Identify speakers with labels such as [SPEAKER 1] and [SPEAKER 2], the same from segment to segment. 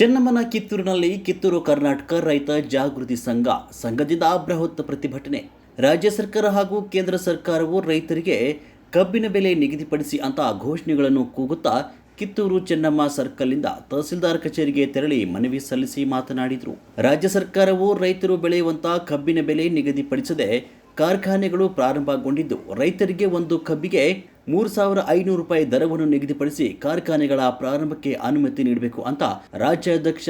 [SPEAKER 1] ಚೆನ್ನಮ್ಮನ ಕಿತ್ತೂರಿನಲ್ಲಿ ಕಿತ್ತೂರು ಕರ್ನಾಟಕ ರೈತ ಜಾಗೃತಿ ಸಂಘ, ಸಂಘದಿಂದ ಬೃಹತ್ ಪ್ರತಿಭಟನೆ. ರಾಜ್ಯ ಸರ್ಕಾರ ಹಾಗೂ ಕೇಂದ್ರ ಸರ್ಕಾರವು ರೈತರಿಗೆ ಕಬ್ಬಿನ ಬೆಲೆ ನಿಗದಿಪಡಿಸಿ ಅಂತ ಘೋಷಣೆಗಳನ್ನು ಕೂಗುತ್ತಾ ಕಿತ್ತೂರು ಚೆನ್ನಮ್ಮ ಸರ್ಕಲ್ನಿಂದ ತಹಸೀಲ್ದಾರ್ ಕಚೇರಿಗೆ ತೆರಳಿ ಮನವಿ ಸಲ್ಲಿಸಿ ಮಾತನಾಡಿದರು. ರಾಜ್ಯ ಸರ್ಕಾರವು ರೈತರು ಬೆಳೆಯುವಂತ ಕಬ್ಬಿನ ಬೆಲೆ ನಿಗದಿಪಡಿಸದೆ ಕಾರ್ಖಾನೆಗಳು ಪ್ರಾರಂಭಗೊಂಡಿದ್ದು, ರೈತರಿಗೆ ಒಂದು ಕಬ್ಬಿಗೆ ಮೂರು ಸಾವಿರ ಐನೂರು ರೂಪಾಯಿ ದರವನ್ನು ನಿಗದಿಪಡಿಸಿ ಕಾರ್ಖಾನೆಗಳ ಪ್ರಾರಂಭಕ್ಕೆ ಅನುಮತಿ ನೀಡಬೇಕು ಅಂತ ರಾಜ್ಯಾಧ್ಯಕ್ಷ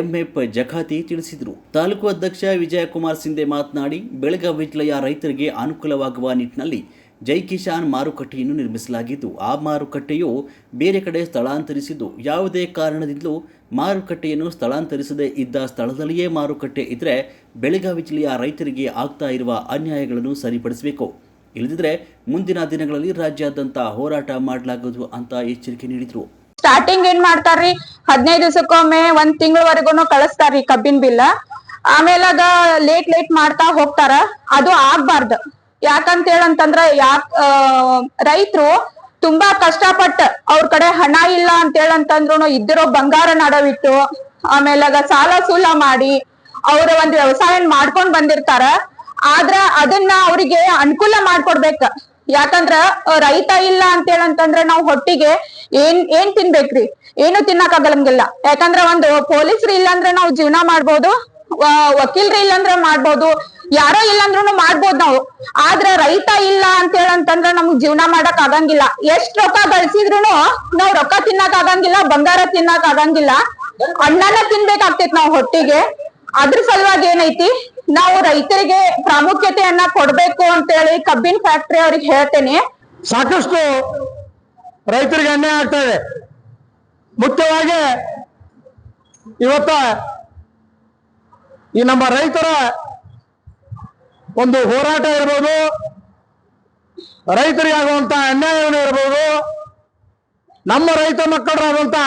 [SPEAKER 1] ಎಂಎಫ್ ಜಖಾತಿ ತಿಳಿಸಿದರು. ತಾಲೂಕು ಅಧ್ಯಕ್ಷ ವಿಜಯಕುಮಾರ್ ಸಿಂಧೆ ಮಾತನಾಡಿ, ಬೆಳಗಾವಿ ಜಿಲ್ಲೆಯ ರೈತರಿಗೆ ಅನುಕೂಲವಾಗುವ ನಿಟ್ಟಿನಲ್ಲಿ ಜೈ ಕಿಶಾನ್ ಮಾರುಕಟ್ಟೆಯನ್ನು ನಿರ್ಮಿಸಲಾಗಿದ್ದು, ಆ ಮಾರುಕಟ್ಟೆಯು ಬೇರೆ ಕಡೆ ಸ್ಥಳಾಂತರಿಸಿದ್ದು, ಯಾವುದೇ ಕಾರಣದಿಂದಲೂ ಮಾರುಕಟ್ಟೆಯನ್ನು ಸ್ಥಳಾಂತರಿಸದೇ ಇದ್ದ ಸ್ಥಳದಲ್ಲಿಯೇ ಮಾರುಕಟ್ಟೆ ಇದ್ದರೆ ಬೆಳಗಾವಿ ಜಿಲ್ಲೆಯ ರೈತರಿಗೆ ಆಗ್ತಾ ಇರುವ ಅನ್ಯಾಯಗಳನ್ನು ಸರಿಪಡಿಸಬೇಕು. ಇಲ್ಲದಿದ್ದರೆ ಮುಂದಿನ ದಿನಗಳಲ್ಲಿ ರಾಜ್ಯಾದ್ಯಂತ ಹೋರಾಟ ಮಾಡಲಾಗುವುದು ಅಂತ ಎಚ್ಚರಿಕೆ ನೀಡಿದರು.
[SPEAKER 2] ಸ್ಟಾರ್ಟಿಂಗ್ ಏನ್ ಮಾಡ್ತಾರ್ರಿ? ಹದಿನೈದು ದಿವಸಕ್ಕೊಮ್ಮೆ ಒಂದ್ ತಿಂಗಳವರೆಗೂ ಕಳಿಸ್ತಾರ್ರಿ ಕಬ್ಬಿನ ಬಿಲ್ಲ ಆಮೇಲೆ ಅದ ಲೇಟ್ ಲೇಟ್ ಮಾಡ್ತಾ ಹೋಗ್ತಾರ. ಅದು ಆಗ್ಬಾರ್ದು. ಯಾಕಂತ ಹೇಳಂತಂದ್ರ ಯಾಕ ರೈತರು ತುಂಬಾ ಕಷ್ಟಪಟ್ಟ ಅವ್ರ ಕಡೆ ಹಣ ಇಲ್ಲ ಅಂತ ಹೇಳಂತಂದ್ರು ಇದ್ದಿರೋ ಬಂಗಾರ ನಡವಿಟ್ಟು ಆಮೇಲೆ ಸಾಲ ಸೂಲ ಮಾಡಿ, ಅವ್ರ ಒಂದ್ ವ್ಯವಸಾಯ ಮಾಡ್ಕೊಂಡ್ ಬಂದಿರ್ತಾರ. ಆದ್ರ ಅದನ್ನ ಅವ್ರಿಗೆ ಅನುಕೂಲ ಮಾಡ್ಕೊಡ್ಬೇಕ. ಯಾಕಂದ್ರ ರೈತ ಇಲ್ಲ ಅಂತ ಹೇಳಂತಂದ್ರ ನಾವ್ ಹೊಟ್ಟಿಗೆ ಏನ್ ಏನ್ ತಿನ್ಬೇಕ್ರಿ? ಏನು ತಿನ್ನಕ್ ಆಗಂಗಿಲ್ಲ ಯಾಕಂದ್ರ ಒಂದು ಪೊಲೀಸ್ರು ಇಲ್ಲಾಂದ್ರ ನಾವ್ ಜೀವನ ಮಾಡ್ಬೋದು ವಕೀಲ್ರಿ ಇಲ್ಲಾಂದ್ರ ಇಲ್ಲಂದ್ರ ಮಾಡ್ಬೋದು, ಯಾರೋ ಇಲ್ಲಾಂದ್ರೂ ಮಾಡ್ಬೋದು ನಾವು. ಆದ್ರ ರೈತ ಇಲ್ಲ ಅಂತ ಹೇಳಂತಂದ್ರ ನಮ್ಗ್ ಜೀವನ ಮಾಡಕ್ ಆಗಂಗಿಲ್ಲ. ಎಷ್ಟ್ ರೊಕ್ಕ ಗಳಿಸಿದ್ರು ನಾವ್ ರೊಕ್ಕ ತಿನ್ನಕ್ ಆಗಂಗಿಲ್ಲ, ಬಂಗಾರ ತಿನ್ನಕ್ ಆಗಂಗಿಲ್ಲ. ಅಣ್ಣನ ತಿನ್ಬೇಕಾಗ್ತೇತ್ ನಾವ್ ಹೊಟ್ಟಿಗೆ. ಅದ್ರ ಸಲುವಾಗಿ ಏನೈತಿ? ನಾವು ರೈತರಿಗೆ ಪ್ರಾಮುಖ್ಯತೆಯನ್ನ ಕೊಡ್ಬೇಕು ಅಂತ ಹೇಳಿ ಕಬ್ಬಿನ ಫ್ಯಾಕ್ಟರಿ ಅವ್ರಿಗೆ ಹೇಳ್ತೇನೆ.
[SPEAKER 3] ಸಾಕಷ್ಟು ರೈತರಿಗೆ ಅನ್ಯಾಯ ಆಗ್ತಾ ಇದೆ. ಮುಖ್ಯವಾಗಿ ಇವತ್ತ ಈ ನಮ್ಮ ರೈತರ ಒಂದು ಹೋರಾಟ ಇರ್ಬೋದು, ರೈತರಿಗೆ ಆಗುವಂತ ಅನ್ಯಾಯವನ್ನು ಇರ್ಬೋದು, ನಮ್ಮ ರೈತ ಮಕ್ಕಳರಾದಂತ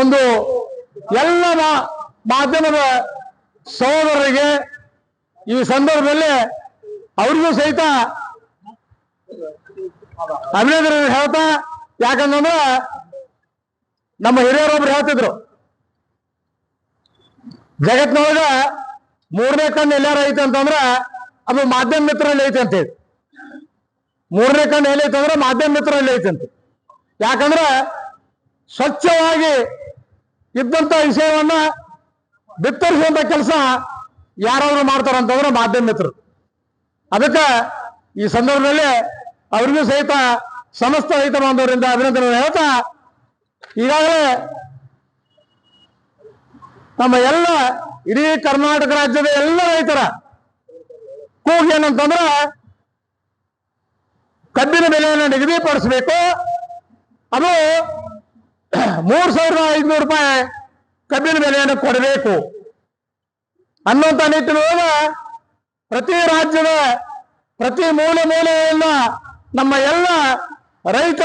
[SPEAKER 3] ಒಂದು ಎಲ್ಲ ಮಾಧ್ಯಮದ ಸಹೋದರರಿಗೆ ಈ ಸಂದರ್ಭದಲ್ಲಿ ಅವ್ರಿಗೂ ಸಹಿತ ಅಭಿನಂದನೆ ಹೇಳ್ತಾ ಯಾಕಂದ್ರೆ ನಮ್ಮ ಹಿರಿಯರೊಬ್ರು ಹೇಳ್ತಿದ್ರು ಜಗತ್ನೊಳಗ ಮೂರನೇ ಕಣ್ಣು ಎಲ್ಲಾರು ಐತೆ ಅಂತಂದ್ರ ಅದು ಮಾಧ್ಯಮ ಮಿತ್ರರಲ್ಲಿ ಐತೆ ಅಂತೇಳಿ. ಮೂರನೇ ಕಣ್ಣು ಎಲ್ಲೈತೆ ಅಂದ್ರೆ ಮಾಧ್ಯಮ ಮಿತ್ರರಲ್ಲಿ ಐತೆ ಅಂತ. ಯಾಕಂದ್ರೆ ಸ್ವಚ್ಛವಾಗಿ ಇದ್ದಂತ ವಿಷಯವನ್ನ ಬಿತ್ತರಿಸುವಂತ ಕೆಲಸ ಯಾರಾದ್ರೂ ಮಾಡ್ತಾರಂತಂದ್ರೆ ಮಾಧ್ಯಮ ಮಿತ್ರರು. ಅದಕ್ಕೆ ಈ ಸಂದರ್ಭದಲ್ಲಿ ಅವ್ರಿಗೂ ಸಹಿತ ಸಮಸ್ತ ರೈತ ಬಾಂಧವರಿಂದ ಅಭಿನಂದನೆ ಹೇಳ್ತಾ ಈಗಾಗಲೇ ನಮ್ಮ ಎಲ್ಲ ಇಡೀ ಕರ್ನಾಟಕ ರಾಜ್ಯದ ಎಲ್ಲ ರೈತರ ಕೂಗಿ ಏನಂತಂದ್ರೆ ಕಬ್ಬಿನ ಬೆಲೆಯನ್ನು ನಿಗದಿಪಡಿಸಬೇಕು. ಅದು ಮೂರ್ ಸಾವಿರದ ಐದುನೂರು ರೂಪಾಯಿ ಕಬ್ಬಿನ ಬೆಲೆಯನ್ನು ಕೊಡಬೇಕು. ಅನ್ನುವಂತ ನಿಟ್ಟಿನೊಳಗ ಪ್ರತಿ ರಾಜ್ಯದ ಪ್ರತಿ ಮೂಲೆ ಮೂಲೆಯನ್ನ ನಮ್ಮ ಎಲ್ಲ ರೈತ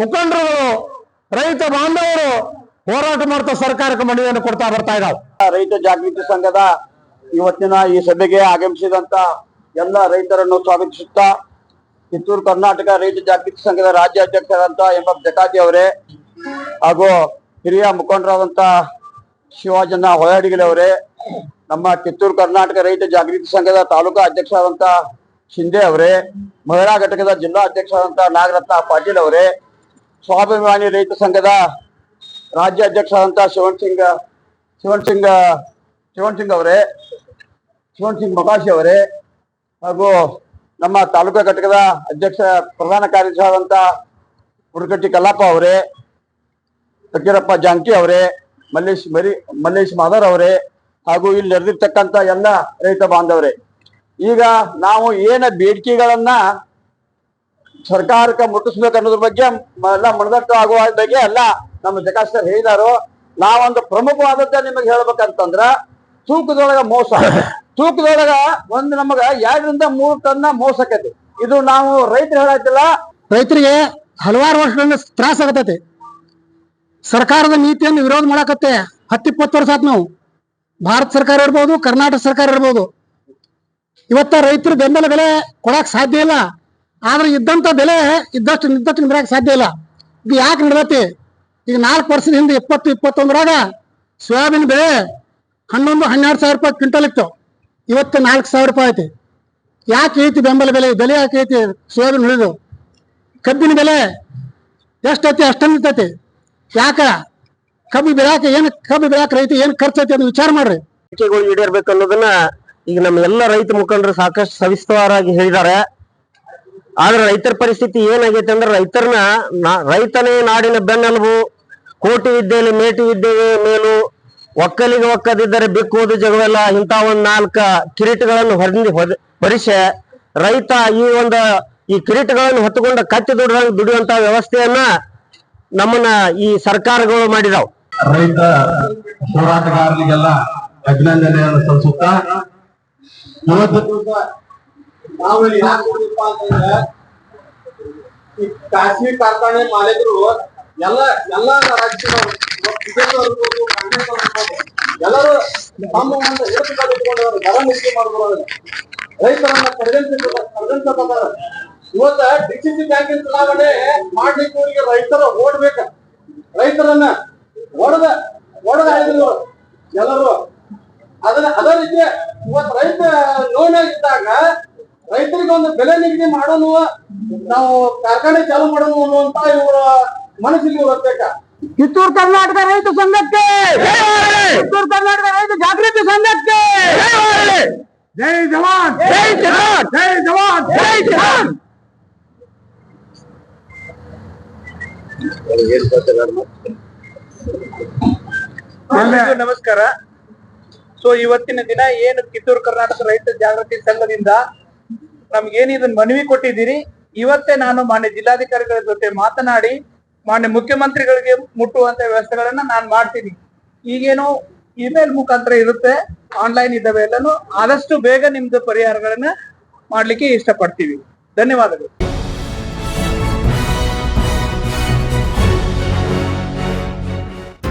[SPEAKER 3] ಮುಖಂಡರುಗಳು, ರೈತ ಬಾಂಧವರು ಹೋರಾಟ ಮಾಡ್ತಾ ಸರ್ಕಾರಕ್ಕೆ ಮನವಿಯನ್ನು ಕೊಡ್ತಾ ಬರ್ತಾ ಇದ್ದಾವೆ
[SPEAKER 4] ರೈತ ಜಾಗೃತಿ ಸಂಘದ ಇವತ್ತಿನ ಈ ಸಭೆಗೆ ಆಗಮಿಸಿದಂತ ಎಲ್ಲ ರೈತರನ್ನು ಸ್ವಾಗತಿಸುತ್ತಾ ಕಿತ್ತೂರು ಕರ್ನಾಟಕ ರೈತ ಜಾಗೃತಿ ಸಂಘದ ರಾಜ್ಯ ಅಧ್ಯಕ್ಷರಾದಂತ ಎಂ ಎಫ್ ಜಕಾತಿ ಅವರೇ ಹಾಗೂ ಹಿರಿಯ ಮುಖಂಡರಾದಂತ ಶಿವಾಜನ್ನ ಹೊಯಾಡಿಗಲಿ ಅವರೇ ನಮ್ಮ ಕಿತ್ತೂರು ಕರ್ನಾಟಕ ರೈತ ಜಾಗೃತಿ ಸಂಘದ ತಾಲೂಕಾ ಅಧ್ಯಕ್ಷರಾದಂತ ಶಿಂದೆ ಅವರೇ, ಮಹಿಳಾ ಘಟಕದ ಜಿಲ್ಲಾ ಅಧ್ಯಕ್ಷರಾದಂತ ನಾಗರತ್ನ ಪಾಟೀಲ್ ಅವರೇ, ಸ್ವಾಭಿಮಾನಿ ರೈತ ಸಂಘದ ರಾಜ್ಯ ಅಧ್ಯಕ್ಷರಾದಂತ ಶಿವನ್ ಸಿಂಗ್ ಶಿವನ್ ಸಿಂಗ್ ಶಿವನ್ ಸಿಂಗ್ ಅವರೇ, ಶಿವನ್ ಸಿಂಗ್ ಮೊಕಾಶಿ ಅವರೇ, ಹಾಗೂ ನಮ್ಮ ತಾಲೂಕಾ ಘಟಕದ ಅಧ್ಯಕ್ಷ, ಪ್ರಧಾನ ಕಾರ್ಯದರ್ಶಿಯಾದಂತ ಹುಡುಕಟ್ಟಿ ಕಲ್ಲಪ್ಪ ಅವರೇ ಫಕೀರಪ್ಪ ಜಾಂಕಿ ಅವರೇ ಮಲ್ಲೇಶ್ ಮರಿ, ಮಲ್ಲೇಶ್ ಮಾದರ್ ಅವರೇ ಹಾಗೂ ಇಲ್ಲಿ ನೆರೆದಿರ್ತಕ್ಕಂತ ಎಲ್ಲ ರೈತ ಬಾಂಧವರೇ. ಈಗ ನಾವು ಏನ ಬೇಡಿಕೆಗಳನ್ನ ಸರ್ಕಾರಕ್ಕೆ ಮುಟ್ಟಿಸ್ಬೇಕು ಅನ್ನೋದ್ರ ಬಗ್ಗೆ ಎಲ್ಲ ಮನದಟ್ಟು ಆಗುವ ಬಗ್ಗೆ ಎಲ್ಲ ನಮ್ಮ ಜಕಾಶ್ ಸರ್ ಹೇಳಿದಾರು. ನಾವೊಂದು ಪ್ರಮುಖವಾದದ್ದ ನಿಮಗೆ ಹೇಳ್ಬೇಕಂತಂದ್ರ ತೂಕದೊಳಗ ಮೋಸ. ತೂಕದೊಳಗ ಒಂದು ನಮಗ ಎರಡರಿಂದ ಮೂರು ಟನ್ನ ಮೋಸ ಆಕೈತಿ ಇದು ನಾವು ರೈತರು ಹೇಳತ್ತಿಲ್ಲ
[SPEAKER 3] ರೈತರಿಗೆ ಹಲವಾರು ವರ್ಷಗಳಿಂದ ತ್ರಾಸ ಆಗತೈತಿ. ಸರ್ಕಾರದ ನೀತಿಯನ್ನು ವಿರೋಧ ಮಾಡಕತ್ತೆ. ಹತ್ತಿಪ್ಪತ್ತು ವರ್ಷ ಆತ್ ನಾವು. ಭಾರತ ಸರ್ಕಾರ ಇರ್ಬೋದು, ಕರ್ನಾಟಕ ಸರ್ಕಾರ ಇರ್ಬೋದು. ಇವತ್ತ ರೈತರು ಬೆಂಬಲ ಬೆಲೆ ಕೊಡಕ್ ಸಾಧ್ಯ ಇಲ್ಲ. ಆದ್ರೆ ಇದ್ದಂತ ಬೆಲೆ ಇದ್ದಷ್ಟು ನಿದ್ದಷ್ಟು ನಿಂದ್ರಕ್ ಸಾಧ್ಯ ಇಲ್ಲ. ಇದು ಯಾಕೆ ನಡೆದತಿ?
[SPEAKER 5] ಈಗ ನಾಲ್ಕು ವರ್ಷದ ಹಿಂದೆ ಇಪ್ಪತ್ತು ಇಪ್ಪತ್ತೊಂದರಾಗ ಸೋಯಾಬೀನ್ ಬೆಲೆ ಹನ್ನೊಂದು, ಹನ್ನೆರಡು ಸಾವಿರ ರೂಪಾಯಿ ಕ್ವಿಂಟಲ್ ಇತ್ತು. ಇವತ್ತು ನಾಲ್ಕು ಸಾವಿರ ರೂಪಾಯಿ ಐತಿ. ಯಾಕೆ ಐತಿ ಬೆಂಬಲ ಬೆಲೆ ಬೆಲೆ ಯಾಕೆ ಐತಿ ಸೋಯಾಬೀನ್ ಉಳಿದು? ಕಬ್ಬಿನ ಬೆಲೆ ಎಷ್ಟೈತಿ ಅಷ್ಟೊಂದು ಇರ್ತೈತಿ ಯಾಕ? ಕಬ್ಬು ಬೆಳ್ಯಾಕ ಏನ್ ಕಬ್ಬು ಬೆಳ್ಯಾಕ ರೈತ ಏನ್ ಖರ್ಚು ಐತಿ ಅದು ವಿಚಾರ ಮಾಡ್ರಿ.
[SPEAKER 6] ಬೇಡಿಕೆಗಳು ಈಡೇರ್ಬೇಕು ಅನ್ನೋದನ್ನ ಈಗ ನಮ್ಮ ಎಲ್ಲ ರೈತ ಮುಖಂಡರು ಸಾಕಷ್ಟು ಸವಿಸ್ತವಾರಾಗಿ ಹೇಳಿದ್ದಾರೆ. ಆದ್ರೆ ರೈತರ ಪರಿಸ್ಥಿತಿ ಏನಾಗೈತೆ ಅಂದ್ರೆ ರೈತರನ್ನ ರೈತನೇ ನಾಡಿನ ಬೆನ್ನೆಲುಬು, ಕೋಟಿ ವಿದ್ಯೆಯಲ್ಲಿ ಮೇಟಿ ವಿದ್ಯೆಗೆ ಮೇಲು, ಒಕ್ಕಲಿಗೆ ಒಕ್ಕದಿದ್ದರೆ ಬಿಕ್ಕುವುದು ಜಗವೆಲ್ಲ ಇಂಥ ಒಂದ್ ನಾಲ್ಕ ಕಿರೀಟಗಳನ್ನು ಹೊದ ಹೊರಿಸೆ, ರೈತ ಈ ಒಂದು ಈ ಕಿರೀಟಗಳನ್ನು ಹೊತ್ತುಕೊಂಡ ಕತ್ತಿ ದುಡಿದ ದುಡಿಯುವಂತ ವ್ಯವಸ್ಥೆಯನ್ನ ನಮ್ಮನ್ನ ಈ ಸರ್ಕಾರಗಳು ಮಾಡಿದಾವ್.
[SPEAKER 7] ರೈತ ಹೋರಾಟಗಾರರಿಗೆಲ್ಲ ಅಭಿನಂದನೆಯನ್ನು ಸಲ್ಲಿಸುತ್ತಾ
[SPEAKER 8] ನಾವು ಅಂತಂದ್ರೆ ಈ ಖಾಸಗಿ ಕಾರ್ಖಾನೆ ಮಾಲೀಕರು ಎಲ್ಲ ಎಲ್ಲ ಕಾಂಗ್ರೆಸ್ ಎಲ್ಲರೂ ತಮ್ಮ ಒಂದು ಏಕತೆ ಇಟ್ಕೊಂಡವರು ದರ ರೈತರನ್ನ ಇವತ್ತ ಡಿಸಿಸಿ ಬ್ಯಾಂಕಿನ ಚುನಾವಣೆ ಮಾಡ್ಲಿಕ್ಕೆ ಊರಿಗೆ ರೈತರ ಓಡ್ಬೇಕ. ರೈತರನ್ನ ಒಡೆದ ಒಡೆದ ಆಯ್ತು ಎಲ್ಲರೂ. ಅದನ್ನ ಅದೇ ರೀತಿ ಇವತ್ತು ರೈತ ನೋವಿನಾಗಿದ್ದಾಗ ರೈತರಿಗೆ ಒಂದು ಬೆಲೆ ನಿಗದಿ ಮಾಡೋನು ನಾವು ಕಾರ್ಖಾನೆ ಚಾಲು ಮಾಡೋನು ಅನ್ನುವಂತ ಇವರ ಮನಸ್ಸಿಗೆ ಬರ್ಬೇಕ
[SPEAKER 5] ಕಿತ್ತೂರು ಕರ್ನಾಟಕ ರೈತ ಸಂಘಕ್ಕೆ! ಕಿತ್ತೂರು ಕರ್ನಾಟಕ ರೈತ ಜಾಗೃತಿ ಸಂಘಕ್ಕೆ! ಜೈ ಜವಾನ್ ಜೈ ಜವಾನ್! ಜೈ ಜವಾನ್! ಜೈ ಜವಾನ್
[SPEAKER 9] ನಮಸ್ಕಾರ. ಸೊ ಇವತ್ತಿನ ದಿನ ಏನು ಕಿತ್ತೂರು ಕರ್ನಾಟಕ ರೈತ ಜಾಗೃತಿ ಸಂಘದಿಂದ ನಮ್ಗೇನು ಇದನ್ನ ಮನವಿ ಕೊಟ್ಟಿದ್ದೀರಿ? ಇವತ್ತೇ ನಾನು ಮಾನ್ಯ ಜಿಲ್ಲಾಧಿಕಾರಿಗಳ ಜೊತೆ ಮಾತನಾಡಿ, ಮಾನ್ಯ ಮುಖ್ಯಮಂತ್ರಿಗಳಿಗೆ ಮುಟ್ಟುವಂತ ವ್ಯವಸ್ಥೆಗಳನ್ನ ನಾನು ಮಾಡ್ತೀನಿ. ಈಗೇನು ಇಮೇಲ್ ಮುಖಾಂತರ ಇರುತ್ತೆ, ಆನ್ಲೈನ್ ಇದ್ದಾವೆ ಎಲ್ಲಾನು. ಆದಷ್ಟು ಬೇಗ ನಿಮ್ದು ಪರಿಹಾರಗಳನ್ನ ಮಾಡ್ಲಿಕ್ಕೆ ಇಷ್ಟಪಡ್ತೀವಿ. ಧನ್ಯವಾದಗಳು.